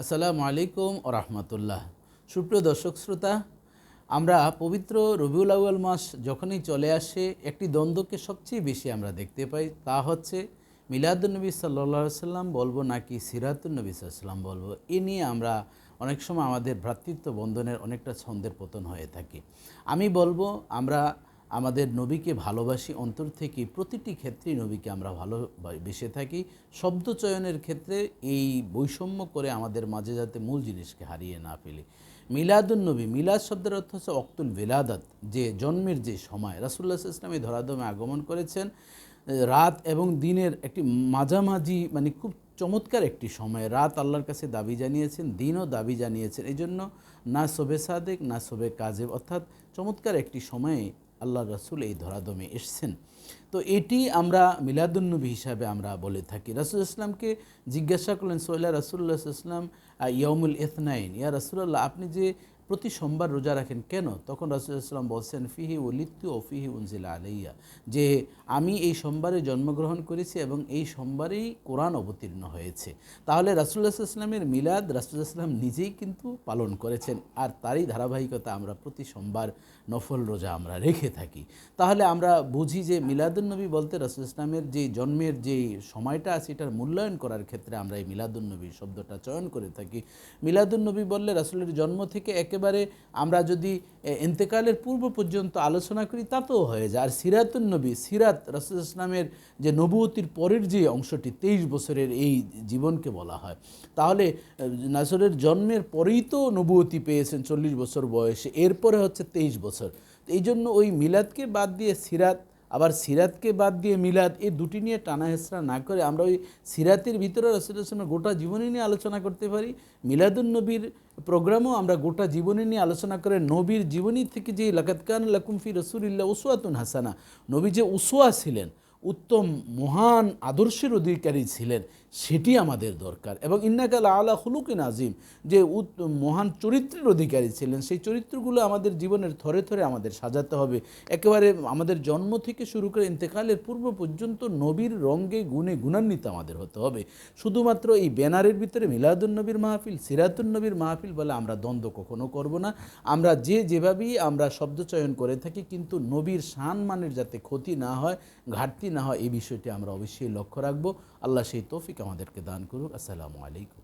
আসসালামু আলাইকুম রহমতুল্লাহ। সুপ্রিয় দর্শক শ্রোতা, আমরা পবিত্র রবিউল আউয়াল মাস যখনই চলে আসে, একটি দ্বন্দ্বকে সবচেয়ে বেশি আমরা দেখতে পাই, তা হচ্ছে মিলাদুলনবী সাল্লা সাল্লাম বলব নাকি সিরাতুলনবী সাল্লাম বলব? এ নিয়ে আমরা অনেক সময় আমাদের ভ্রাতৃত্ব বন্ধনের অনেকটা ছন্দের পতন হয়ে থাকি। আমি বলব, আমরা আমাদের নবীকে ভালোবাসি, অন্তর থেকে প্রতিটি ক্ষেত্রেই নবীকে আমরা ভালোবেসে থাকি। শব্দ চয়নের ক্ষেত্রে এই বৈষম্য করে আমাদের মাঝে যাতে মূল জিনিসকে হারিয়ে না ফেলি। মিলাদুন নবী, মিলাদ শব্দের অর্থ হচ্ছে অক্তুল বিলাদাত, যে জন্মের যে সময়। রাসুল্লাহ ইসলাম ধরাধমে আগমন করেছেন। রাত এবং দিনের একটি মাঝামাঝি মানে খুব চমৎকার একটি সময়। রাত আল্লাহর কাছে দাবি জানিয়েছেন, দিনও দাবি জানিয়েছেন। এই জন্য না শোবে সাদেক, না শোবে কাজেব। অর্থাৎ চমৎকার একটি সময়ে আল্লাহ রাসুল এই ধরাদমে এসছেন। তো এটি আমরা মিলাদুন্নবী হিসাবে আমরা বলে থাকি। রাসুল ইসলামকে জিজ্ঞাসা করলেন সোহেলা রাসুল্লাহ ইসলাম ইয়মুল এথনাইন ইয়া রাসুল্লাহ আপনি যে প্রতি সোমবার রোজা রাখেন কেন? তখন রাসুলাম বলছেন, ফিহি লিত্যু ও ফিহি উনজিলা আলাইয়া। যে আমি এই সোমবারে জন্মগ্রহণ করেছি এবং এই সোমবারেই কোরআন অবতীর্ণ হয়েছে। তাহলে রাসুল্লাহ ইসলামের মিলাদ রাসুল্লাহ ইসলাম নিজেই কিন্তু পালন করেছেন। আর তারই ধারাবাহিকতা আমরা প্রতি সোমবার নফল রোজা আমরা রেখে থাকি। তাহলে আমরা বুঝি যে মিলাদুলনবী বলতে রাসুল ইসলামের যে জন্মের যে সময়টা আছে, এটার মূল্যায়ন করার ক্ষেত্রে আমরা এই মিলাদুলনবী শব্দটা চয়ন করে থাকি। মিলাদুলনবী বললে রাসুলের জন্ম থেকে একেবারে আমরা যদি এন্তেকালের পূর্ব পর্যন্ত আলোচনা করি তাতেও হয়ে যায়। আর সিরাতুলনবী সিরাত রাসুল ইসলামের যে নবুয়তির পরের যে অংশটি, তেইশ বছরের এই জীবনকে বলা হয়। তাহলে নাসরের জন্মের পরেই তো নবুয়তি পেয়েছেন চল্লিশ বছর বয়সে, এরপরে হচ্ছে তেইশ বছর। এই জন্য ওই মিলাদকে বাদ দিয়ে সিরাত আবার সিরাতকে বাদ দিয়ে মিলাদ, এই দুটি নিয়ে টানা হেসরা না করে আমরা ওই সিরাতের ভিতরে রসুলের গোটা জীবনী নিয়ে আলোচনা করতে পারি। মিলাদুল নবীর প্রোগ্রামও আমরা গোটা জীবনী নিয়ে আলোচনা করে নবীর জীবনী থেকে যে লাকাতকান লকুমফি রসুলিল্লা উসুয়াতুন হাসানা, নবী যে উসুয়া ছিলেন, উত্তম, মহান, আদর্শের অধিকারী ছিলেন সেটি আমাদের দরকার। এবং ইন্নাকাল আলা হুলুকিন আজিম যে মহান চরিত্রের অধিকারী ছিলেন, সেই চরিত্রগুলো আমাদের জীবনের থরে থরে আমাদের সাজাতে হবে। একেবারে আমাদের জন্ম থেকে শুরু করে ইন্তেকালের পূর্ব পর্যন্ত নবীর রঙ্গে গুণে গুণান্বিত আমাদের হতে হবে। শুধুমাত্র এই ব্যানারের ভিতরে মিলাদুলনবীর মাহফিল সিরাতুলনবীর মাহফিল বলে আমরা দ্বন্দ্ব কখনো করব না। আমরা যে যেভাবেই আমরা শব্দচয়ন করে থাকি, কিন্তু নবীর সান মানের যাতে ক্ষতি না হয়, ঘাটতি না হয়, এই বিষয়টি আমরা অবশ্যই লক্ষ্য রাখব। আল্লাহ সেই তৌফিক আমাদেরকে দান করুক আসসালামু আলাইকুম